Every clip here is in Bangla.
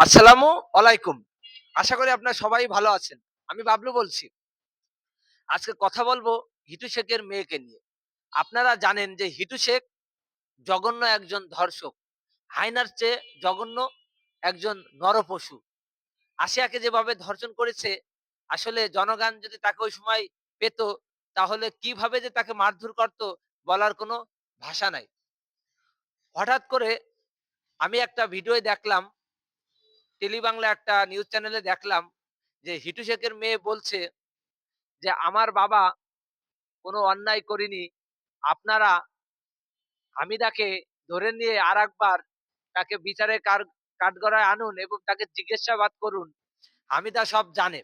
আসসালামু আলাইকুম। আশা করি আপনারা সবাই ভালো আছেন। আমি বাবলু বলছি। আজকে কথা বলব হিটু শেখের মেয়েকে নিয়ে। আপনারা জানেন যে হিটু শেখ জঘন্য একজন ধর্ষক। হাইনার চেয়ে জঘন্য একজন নরপশু। আসিয়াকে যেভাবে ধর্ষণ করেছে, আসলে জনগণ যদি তাকে ওই সময় পেত, তাহলে কীভাবে যে তাকে মারধর করত বলার কোনো ভাষা নাই। হঠাৎ করে আমি একটা ভিডিও দেখলাম টেলি বাংলা একটা নিউজ চ্যানেলে দেখলাম যে হিটু শেখের মেয়ে বলছে যে, আমার বাবা কোনো অন্যায় করিনি। আপনারা হামিদাকে ধরে নিয়ে আর একবার তাকে বিচারে কাঠগড়ায় আনুন এবং তাকে জিজ্ঞাসাবাদ করুন। হামিদা সব জানে।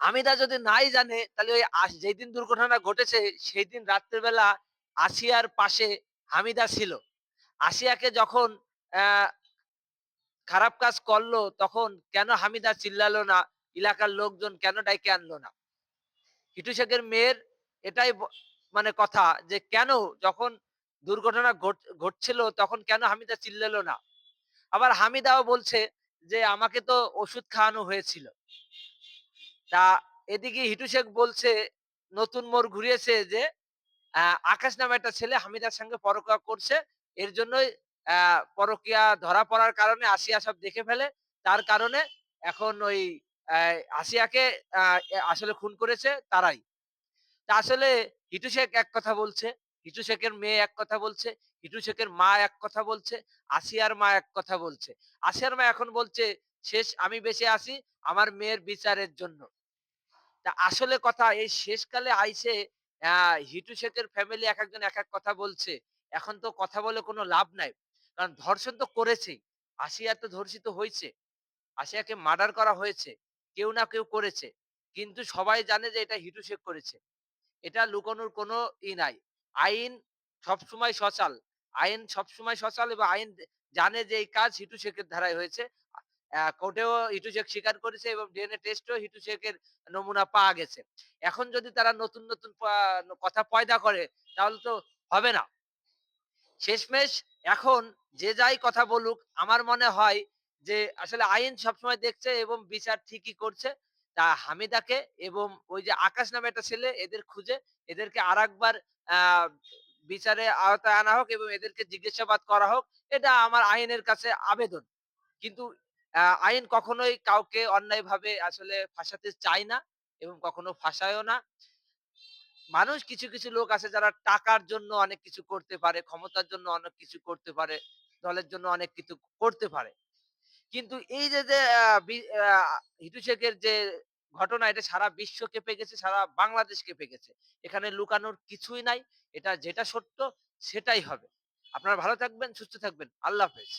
হামিদা যদি নাই জানে, তাহলে ওই যেই দিন দুর্ঘটনা ঘটেছে সেই দিন রাত্রেবেলা আসিয়ার পাশে হামিদা ছিল। আসিয়াকে যখন খারাপ কাজ করল, তখন কেন হামিদা চিল্লালো না? এলাকার লোকজন কেন ডাইকে আনলো না? হিটু শেখের মেয়ের এটাই মানে কথা যে কেন যখন দুর্ঘটনা ঘটছিল তখন কেন হামিদা চিল্লালো না? আবার হামিদাও বলছে যে আমাকে তো ওষুধ খাওয়ানো হয়েছিল। তা এদিকে হিটু শেখ বলছে, নতুন মোড় ঘুরিয়েছে যে আকাশ নামে একটা ছেলে হামিদার সঙ্গে পরকিয়া করছে, এর জন্যই পরকিয়া ধরা পড়ার কারণে আসিয়া সব দেখে ফেলে। তার কারণে এখন ওই আসিয়াকে আসলে খুন করেছে তারাই। তা আসলে হিটু শেখ এক কথা বলছে, হিটু শেখের মেয়ে এক কথা বলছে, হিটু শেখের মা এক কথা বলছে, আসিয়ার মা এক কথা বলছে। আসিয়ার মা এখন বলছে, শেষ, আমি বেঁচে আসি আমার মেয়ের বিচারের জন্য। তা আসলে কথা, এই শেষকালে আইসে হিটু শেখের ফ্যামিলি এক একজন এক এক কথা বলছে। এখন তো কথা বলে কোনো লাভ নাই। কারণ ধর্ষণ তো করেছেই। আসিয়া তো ধর্ষিত হয়েছে আসিয়াকে মার্ডার করা হয়েছে। কেউ না কেউ করেছে। কিন্তু সবাই জানে যে এটা হিটু শেখ করেছে। এটা লুকানোর কোনো ই নাই। আইন সবসময় সচাল। আইন সবসময় সচাল এবং আইন জানে যে এই কাজ হিটু শেখের ধারায় হয়েছে। কোর্টেও হিটু শেখ স্বীকার করেছে এবং ডিএনএ টেস্টেও হিটু শেখের নমুনা পাওয়া গেছে। এখন যদি তারা নতুন নতুন কথা পয়দা করে, তাহলে তো হবে না। শেষমেশ এখন যে যাই কথা বলুক, আমার মনে হয় যে আসলে আইন সবসময় দেখছে এবং বিচার ঠিকই করছে। তা হামিদাকে এবং ওই যে আকাশ নামে একটা ছেলে এদের খুঁজে, এদেরকে আর একবার বিচারে আওতায় আনা হোক এবং এদেরকে জিজ্ঞাসাবাদ করা হোক, এটা আমার আইনের কাছে আবেদন। কিন্তু আইন কখনোই কাউকে অন্যায়ভাবে আসলে ফাঁসাতে চায় না এবং কখনো ফাঁসায়ও না। মানুষ কিছু কিছু লোক আছে যারা টাকার জন্য অনেক কিছু করতে পারে, ক্ষমতার জন্য অনেক কিছু করতে পারে। দলের জন্য অনেক কিছু করতে পারে। কিন্তু এই যে যে হিটু শেখের যে ঘটনা, এটা সারা বিশ্ব কেঁপে গেছে, সারা বাংলাদেশ কেঁপে গেছে। এখানে লুকানোর কিছুই নাই, এটা যেটা সত্য সেটাই হবে। আপনারা ভালো থাকবেন, সুস্থ থাকবেন। আল্লাহ হাফেজ।